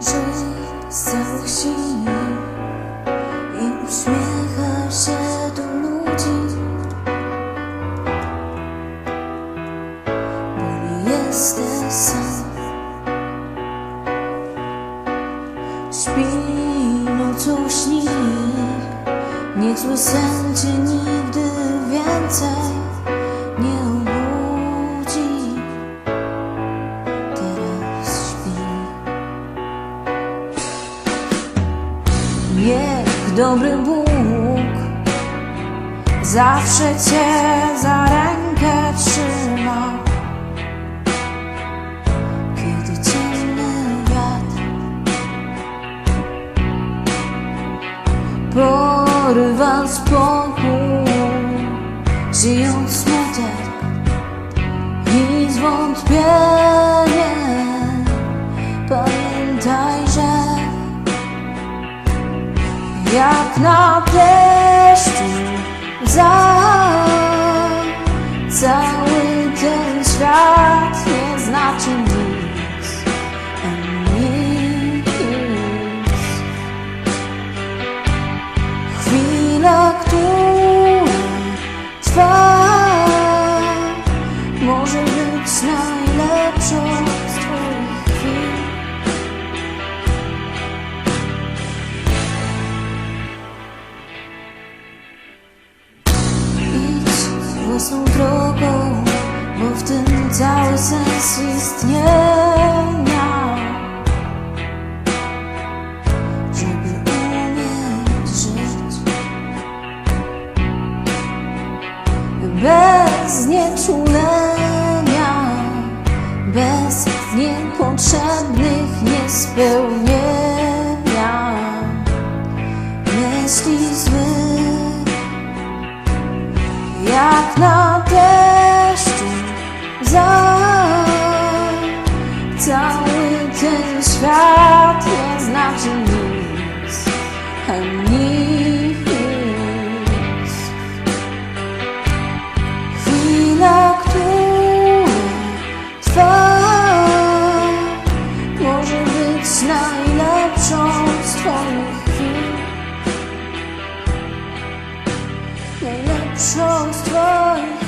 że z całych sił i uśmiecha się do ludzi, bo nie jesteś sam. Śpi sen cię nigdy więcej Niech dobry Bóg zawsze cię za rękę trzyma. Kiedy ciemny wiatr porywa spokój, żyjąc smutek i zwątpienie. Jak na deszczu własną drogą, bo w tym cały sens istnienia. Żeby umieć żyć bez nieczulenia, bez niepotrzebnych niespełnienia so strong